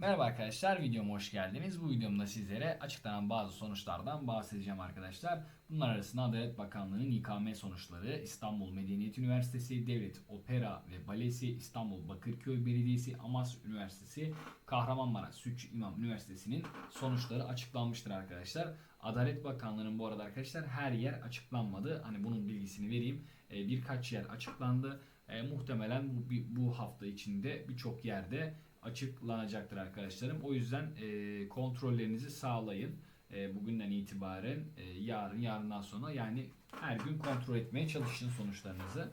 Merhaba arkadaşlar, videoma hoş geldiniz. Bu videomda sizlere açıklanan bazı sonuçlardan bahsedeceğim arkadaşlar. Bunlar arasında Adalet Bakanlığı'nın İKM sonuçları, İstanbul Medeniyet Üniversitesi, Devlet Opera ve Balesi, İstanbul Bakırköy Belediyesi, Amasya Üniversitesi, Kahramanmaraş Sütçü İmam Üniversitesi'nin sonuçları açıklanmıştır arkadaşlar. Adalet Bakanlığı'nın bu arada arkadaşlar her yer açıklanmadı. Hani bunun bilgisini vereyim. Ee, Birkaç yer açıklandı. Ee, muhtemelen bu, bu hafta içinde birçok yerde açıklanacaktır arkadaşlarım. O yüzden e, kontrollerinizi sağlayın. E, bugünden itibaren e, yarın yarından sonra yani her gün kontrol etmeye çalışın sonuçlarınızı.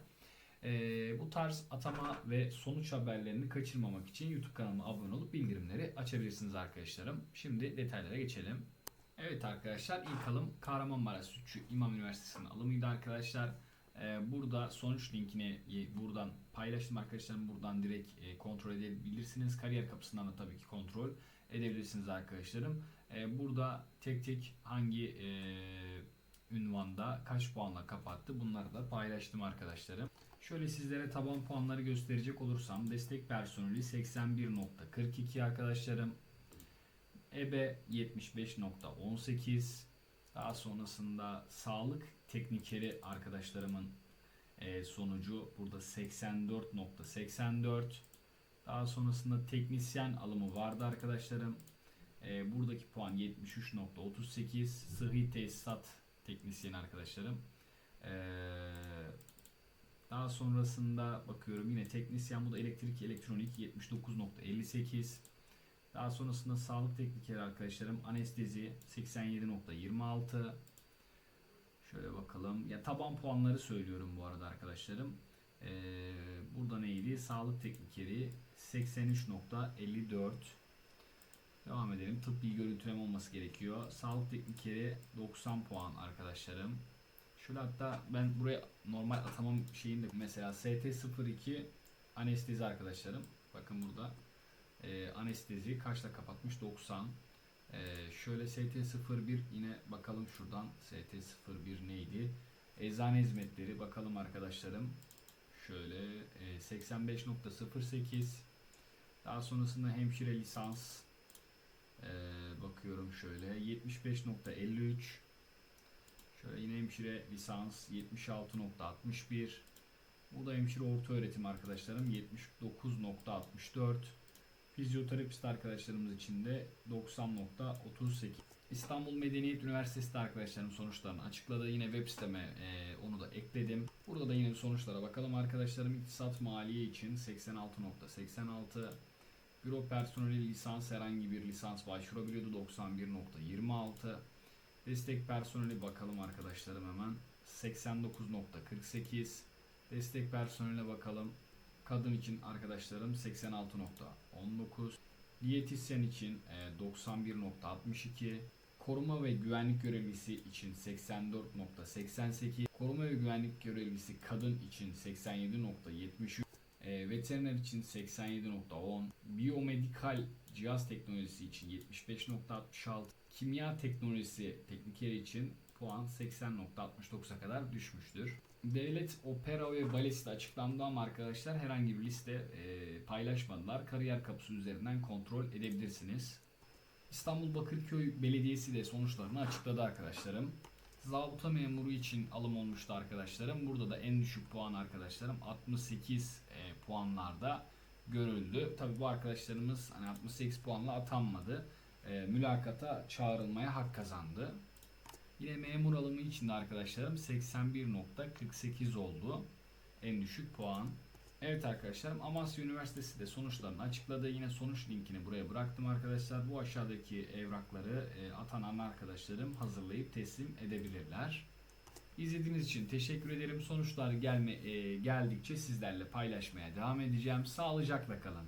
E, bu tarz atama ve sonuç haberlerini kaçırmamak için YouTube kanalıma abone olup bildirimleri açabilirsiniz arkadaşlarım. Şimdi detaylara geçelim. Evet arkadaşlar ilk alım Kahramanmaraş Sütçü İmam Üniversitesi'nin alımıydı arkadaşlar. Ee, burada sonuç linkini e, buradan paylaştım arkadaşlarım. Buradan direkt e, kontrol edebilirsiniz. Kariyer kapısından da tabii ki kontrol edebilirsiniz arkadaşlarım. Ee, burada tek tek hangi e, ünvanda kaç puanla kapattı bunları da paylaştım arkadaşlarım. Şöyle sizlere taban puanları gösterecek olursam destek personeli 81.42 arkadaşlarım. EBE 75.18 daha sonrasında sağlık teknikeri arkadaşlarımın e, sonucu burada 84.84 daha sonrasında teknisyen alımı vardı arkadaşlarım. E, buradaki puan 73.38 sıhhi tesisat teknisyen arkadaşlarım. E, daha sonrasında bakıyorum yine teknisyen bu da elektrik elektronik 79.58 daha sonrasında sağlık teknikeri arkadaşlarım anestezi 87.26 Şöyle bakalım. Ya taban puanları söylüyorum bu arada arkadaşlarım. Ee, burada neydi? Sağlık teknikeri 83.54 Devam edelim. Tıbbi görüntüleme olması gerekiyor. Sağlık teknikeri 90 puan arkadaşlarım. Şöyle hatta ben buraya normal atamam şeyinde mesela ST02 anestezi arkadaşlarım. Bakın burada anestezi kaçta kapatmış? 90. Ee, şöyle ST01 yine bakalım şuradan ST01 neydi? Eczane hizmetleri bakalım arkadaşlarım. Şöyle e, 85.08 daha sonrasında hemşire lisans ee, bakıyorum şöyle 75.53 şöyle yine hemşire lisans 76.61 bu da hemşire orta öğretim arkadaşlarım 79.64 Fizyoterapist arkadaşlarımız için de 90.38. İstanbul Medeniyet Üniversitesi arkadaşlarım sonuçlarını açıkladı. Yine web siteme e, onu da ekledim. Burada da yine sonuçlara bakalım arkadaşlarım. İktisat maliye için 86.86. Büro personeli lisans herhangi bir lisans başvurabiliyordu 91.26. Destek personeli bakalım arkadaşlarım hemen. 89.48. Destek personeline bakalım. Kadın için arkadaşlarım 86.19. Diyetisyen için 91.62. Koruma ve güvenlik görevlisi için 84.88. Koruma ve güvenlik görevlisi kadın için 87.73. E, veteriner için 87.10. Biyomedikal cihaz teknolojisi için 75.66. Kimya teknolojisi teknikeri için puan 80.69'a kadar düşmüştür. Devlet opera ve balesi de açıklandı ama arkadaşlar herhangi bir liste e, paylaşmadılar. Kariyer kapısı üzerinden kontrol edebilirsiniz. İstanbul Bakırköy Belediyesi de sonuçlarını açıkladı arkadaşlarım. Zabıta memuru için alım olmuştu arkadaşlarım. Burada da en düşük puan arkadaşlarım 68 e, puanlarda görüldü. Tabi bu arkadaşlarımız hani 68 puanla atanmadı. E, mülakata çağrılmaya hak kazandı. Yine memur alımı için de arkadaşlarım 81.48 oldu. En düşük puan. Evet arkadaşlarım Amasya Üniversitesi de sonuçlarını açıkladı. Yine sonuç linkini buraya bıraktım arkadaşlar. Bu aşağıdaki evrakları e, atanan arkadaşlarım hazırlayıp teslim edebilirler. İzlediğiniz için teşekkür ederim. Sonuçlar gelme e, geldikçe sizlerle paylaşmaya devam edeceğim. Sağlıcakla kalın.